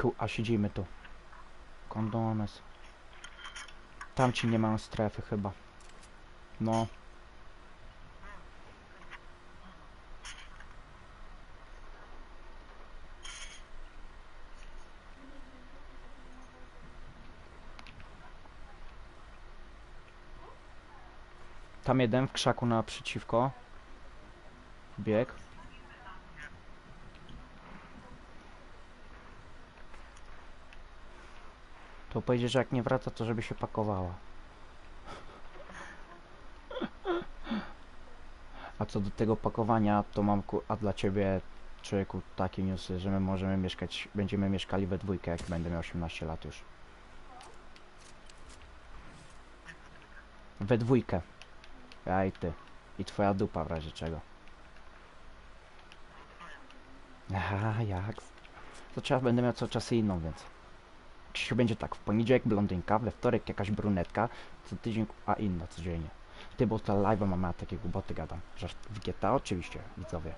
Ku, a siedzimy tu. Kondones. Tam ci nie mają strefy chyba. No. Tam jeden w krzaku naprzeciwko. Bieg. To powiedzie, że jak nie wraca, to żeby się pakowała. A co do tego pakowania, to mam ku, a dla ciebie człowieku takie newsy, że my możemy mieszkać, będziemy mieszkali we dwójkę, jak będę miał 18 lat już. We dwójkę. Ja i ty. I twoja dupa w razie czego. Aha, jak? To trzeba będę miał cały czas inną, więc. Krzysiu będzie tak, w poniedziałek blondynka, we wtorek jakaś brunetka, co tydzień, a inna codziennie. Ty, bo ta live'a mama ja takie głupoty gadam. Żart w GTA oczywiście, widzowie.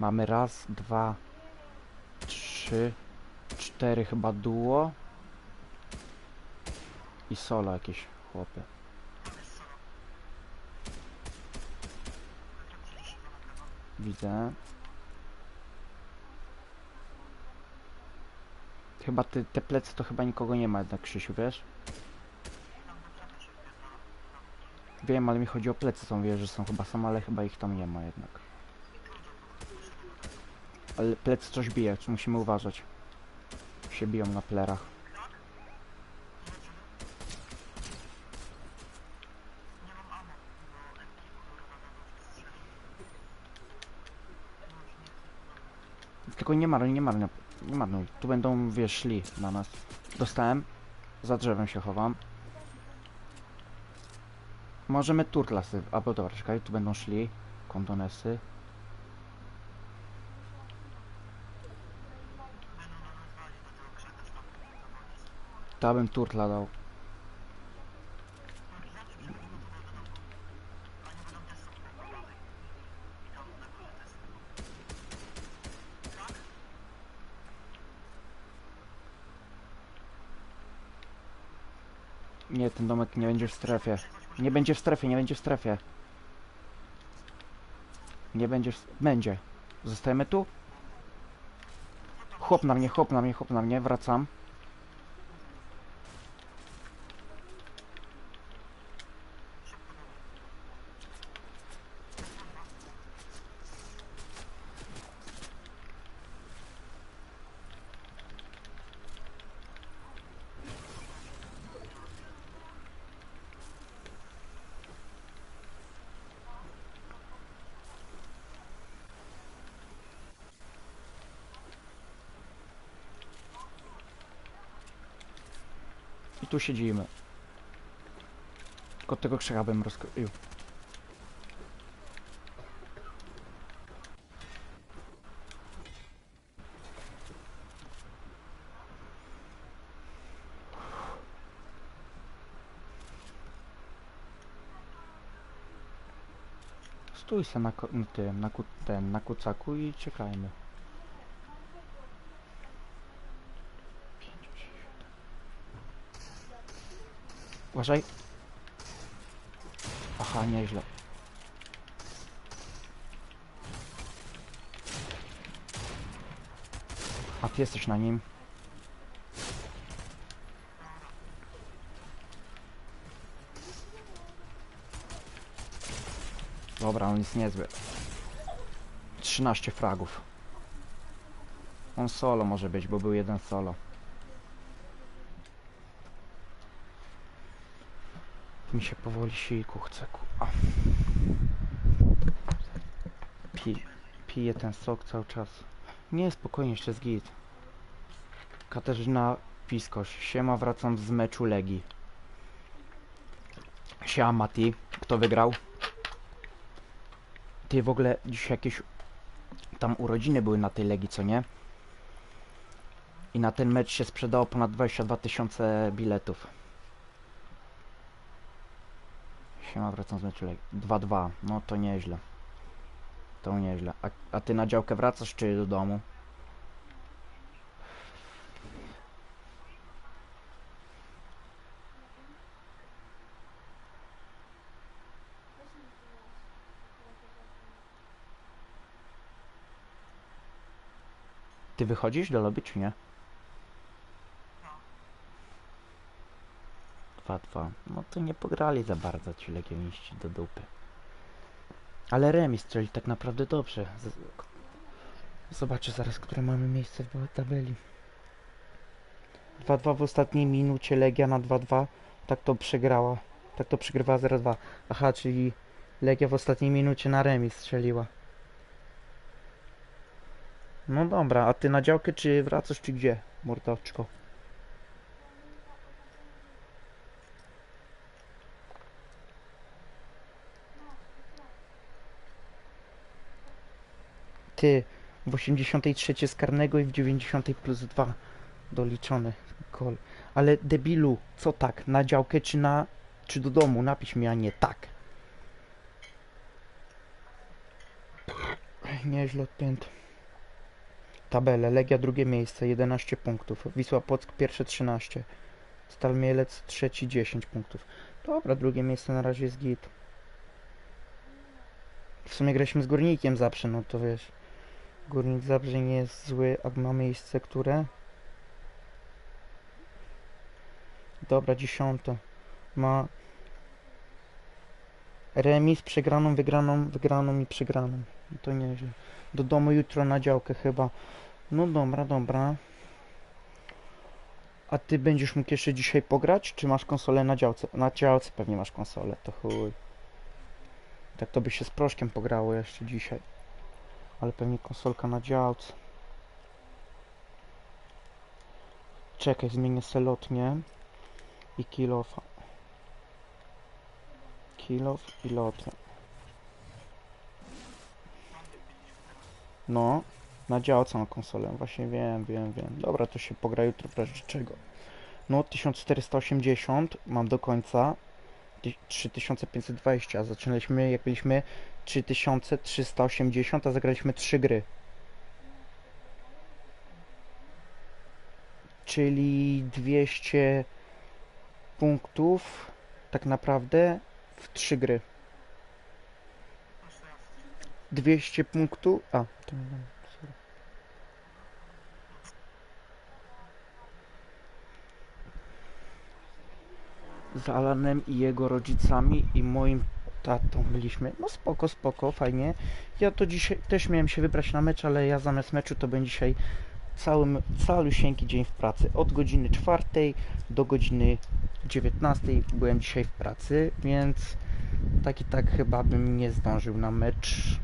Mamy raz, dwa, trzy, cztery chyba duo. I solo jakieś chłopy. Widzę. Chyba ty, te plecy to chyba nikogo nie ma jednak Krzysiu, wiesz? Wiem, ale mi chodzi o plecy, są wiesz, że są chyba sam, ale chyba ich tam nie ma jednak. Ale plecy coś bije, musimy uważać. Się biją na plerach. Tylko nie marnuj, nie marnuj, nie marnuj. Tu będą, wiesz, szli na nas. Dostałem. Za drzewem się chowam. Możemy turtlasy, albo dobra, czekaj, tu będą szli. Kondonesy. To bym turtla dał. Nie, będzie w strefie. Nie będzie w strefie, nie będzie w strefie. Nie będzie w... Będzie. Zostajemy tu? Chłop na mnie, chłop na mnie, chłop na mnie. Wracam. Tu siedzimy. Tylko tego krzyka bym rozkroił. Stój se na, na tym, na, ku- ten, na kucaku i czekajmy. Uważaj. Aha, nieźle. A ty jesteś na nim. Dobra, on jest niezły. 13 fragów. On solo może być, bo był jeden solo. Mi się powoli siku chce ku... A. Pi, piję ten sok cały czas. Nie, spokojnie, jeszcze jest git. Katarzyna Piskoś. Siema, wracam z meczu Legii. Siema, Mati. Kto wygrał? Ty, w ogóle dzisiaj jakieś... Tam urodziny były na tej Legii, co nie? I na ten mecz się sprzedało ponad 22 tysiące biletów. Siema, wracam z meczu. Lek- 2-2. No to nieźle. To nieźle. A, a ty na działkę wracasz czy do domu? Ty wychodzisz do lobby czy nie? 2-2. No to nie pograli za bardzo ci legioniści do dupy. Ale remis strzeli tak naprawdę dobrze. Zobaczę zaraz, które mamy miejsce w tabeli. 2-2 w ostatniej minucie, Legia na 2-2. Tak to przegrała. Tak to przegrywała 0-2. Aha, czyli Legia w ostatniej minucie na remis strzeliła. No dobra, a ty na działkę czy wracasz czy gdzie, mordoczko? Ty, w 83 z karnego i w 90 plus 2 doliczony gol. Ale debilu, co tak? Na działkę czy na... czy do domu? Napisz mi, a nie tak. Nieźle odpięty. Tabele. Legia drugie miejsce, 11 punktów. Wisła Płock pierwsze 13. Stal Mielec trzeci 10 punktów. Dobra, drugie miejsce na razie jest git. W sumie graliśmy z Górnikiem zawsze, no to wiesz. Górnik Zabrze nie jest zły, a ma miejsce, które? Dobra, dziesiąte. Ma remis, przegraną, wygraną, wygraną i przegraną. No To nieźle. Do domu jutro na działkę chyba. No dobra, dobra. A ty będziesz mógł jeszcze dzisiaj pograć? Czy masz konsolę na działce? Na działce pewnie masz konsolę, to chuj. Tak to by się z proszkiem pograło jeszcze dzisiaj. Ale pewnie konsolka na działce. Czekaj, zmienię selotnie. I kilofa. Kilof i lotnie. No, na działce mam konsolę. Właśnie wiem, wiem, wiem. Dobra, to się pogra jutro w razie czego. No, 1480 mam do końca. Ty- 3520, a zaczynaliśmy jak byliśmy 3380, a zagraliśmy 3 gry. Czyli 200 punktów tak naprawdę w 3 gry. 200 punktów. A, to nie wiem, sorry. Z Alanem i jego rodzicami i moim tatą byliśmy. No spoko, spoko, fajnie. Ja to dzisiaj też miałem się wybrać na mecz, ale ja zamiast meczu to będzie dzisiaj całym, calusieńki dzień w pracy. Od godziny 4 do godziny 19 byłem dzisiaj w pracy, więc tak i tak chyba bym nie zdążył na mecz.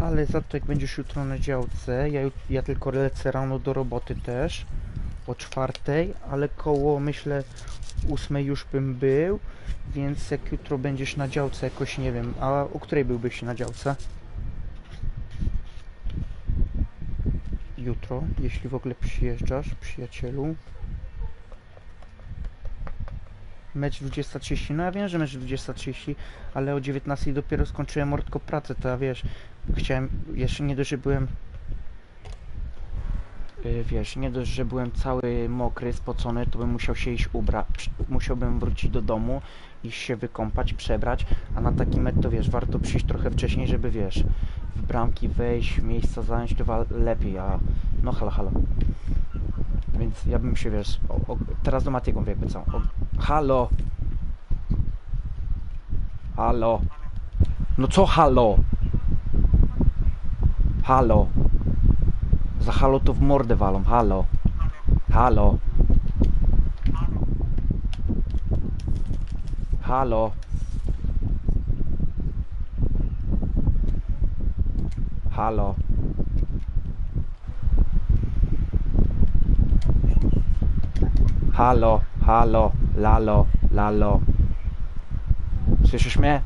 Ale za to jak będziesz jutro na działce, ja, ja tylko lecę rano do roboty też o czwartej, ale koło myślę ósmej już bym był, więc jak jutro będziesz na działce jakoś nie wiem, a o której byłbyś na działce? Jutro, jeśli w ogóle przyjeżdżasz, przyjacielu. Mecz 20.30, no ja wiem, że mecz 20.30, ale o 19.00 dopiero skończyłem mordko pracę, to ja wiesz, chciałem, jeszcze nie dość, Y, wiesz, nie dość, że byłem cały mokry, spocony, to bym musiał się iść ubrać, musiałbym wrócić do domu, iść się wykąpać, przebrać, a na taki mecz to wiesz, warto przyjść trochę wcześniej, żeby wiesz, w bramki wejść, miejsca zająć, to lepiej, a no halo, halo. Więc ja bym się, wiesz, o, o, teraz do Matiego mówię, jakby co, o, halo. Halo. No co halo? Halo. Za halo to w mordę walą, halo. Halo. Halo. Halo. Halo, halo, lalo, lalo. Słyszysz mnie?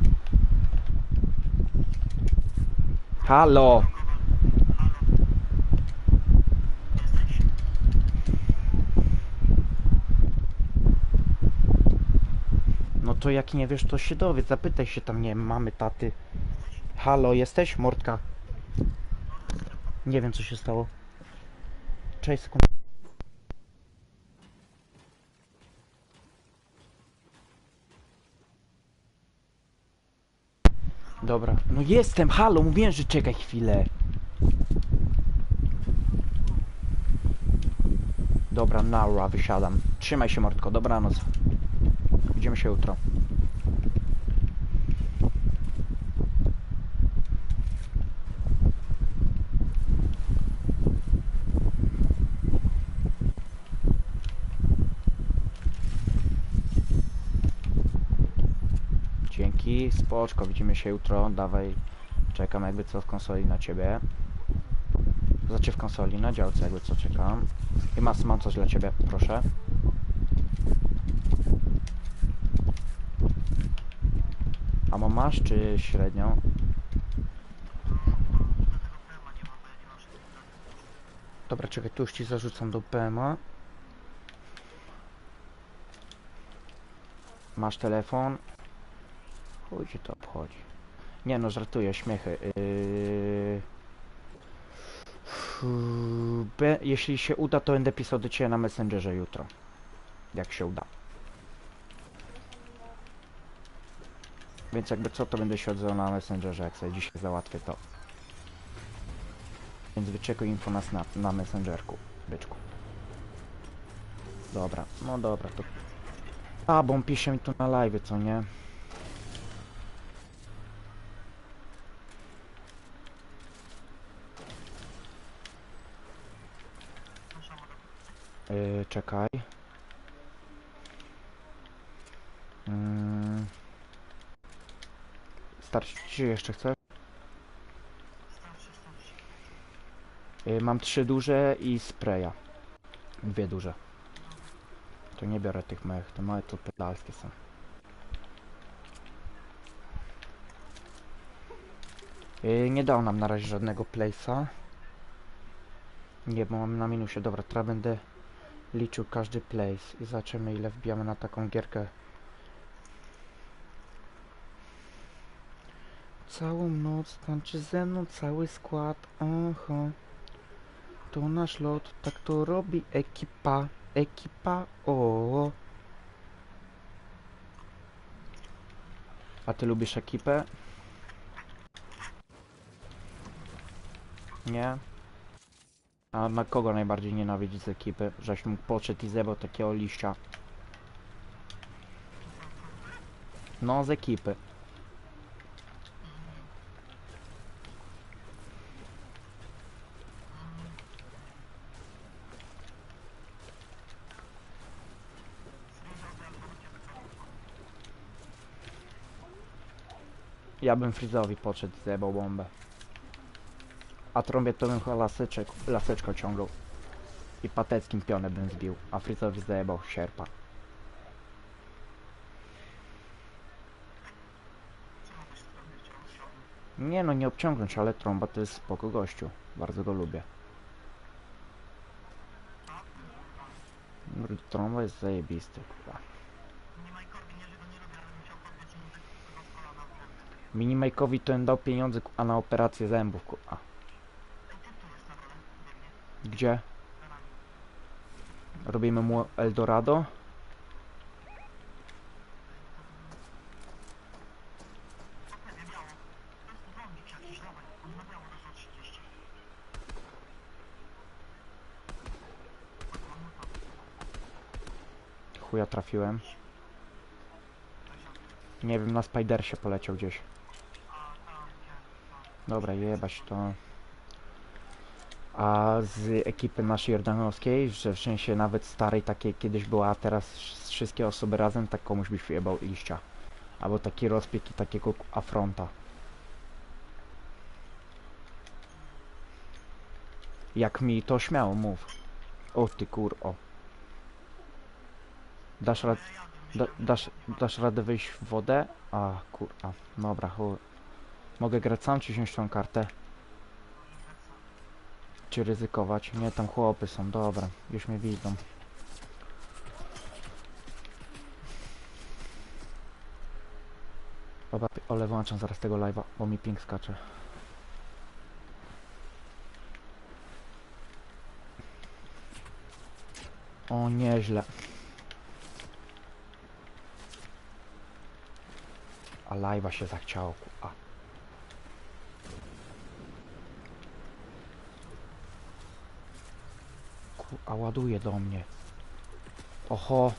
To jak nie wiesz, to się dowiedz, zapytaj się tam, nie mamy, taty. Halo, jesteś? Mordka. Nie wiem, co się stało. Cześć, sekund. Dobra, no jestem, halo, mówiłem, że czekaj chwilę. Dobra, Naura, wysiadam. Trzymaj się, Mordko, dobranoc. Widzimy się jutro. Dzięki, spoczko, widzimy się jutro, dawaj, czekam jakby co w konsoli na ciebie. Znaczy w konsoli, na działce jakby co czekam. I mas, mam coś dla ciebie, proszę. A mo masz, czy średnio? Dobra, czekaj, tu już ci zarzucam do PMA. Masz telefon? Chuj ci to obchodzi. Nie no, żartuję, śmiechy. Yy... Jeśli się uda, to będę pisał do Ciebie na Messengerze jutro. Jak się uda. Więc jakby co, to będę się na Messengerze, jak sobie dzisiaj załatwię to. Więc wyczekuj info na, na Messengerku, byczku. Dobra, no dobra, to... A, bo on pisze mi tu na live, co nie? Yy, czekaj. Starczy jeszcze chcesz? Yy, mam trzy duże i spraya. Dwie duże. To nie biorę tych małych, te małe to pedalskie są. Yy, nie dał nam na razie żadnego place'a. Nie, bo mamy na minusie. Dobra, teraz będę liczył każdy place i zobaczymy ile wbijamy na taką gierkę. Całą noc tańczy ze mną cały skład, oho. To nasz lot, tak to robi ekipa, ekipa, o. A ty lubisz ekipę? Nie? A na kogo najbardziej nienawidzisz z ekipy? Żeś mógł podszedł i zebrał takiego liścia. No, z ekipy. Ja bym Frizowi podszedł i zjebał bombę. A trąbię to bym chyba laseczką ciągnął. I pateckim pionę bym zbił, a Frizowi zajebał sierpa. Nie no, nie obciągnąć, ale trąba to jest spoko gościu. Bardzo go lubię. Trąba jest zajebisty, kurwa. Minimajkowi to dał pieniądze, a na operację zębów, kurwa. Gdzie? Robimy mu Eldorado? Chuja trafiłem. Nie wiem, na Spidersie poleciał gdzieś. Dobra, jebać to. A z ekipy naszej jordanowskiej, że w sensie nawet starej takiej kiedyś była, a teraz sz- wszystkie osoby razem, tak komuś byś wyjebał liścia. Albo taki rozpiek i takiego afronta. Jak mi to śmiało, mów. O ty kur, o. Dasz, rad, da, dasz, dasz radę wyjść w wodę? A kurwa, dobra, chuj. Mogę grać sam czy wziąć tą kartę? Czy ryzykować? Nie, tam chłopy są, dobra, już mnie widzą. Dobra, ale włączam zaraz tego live'a, bo mi ping skacze. O, nieźle. A live'a się zachciało, a. Ku, a ładuje do mnie. Oho,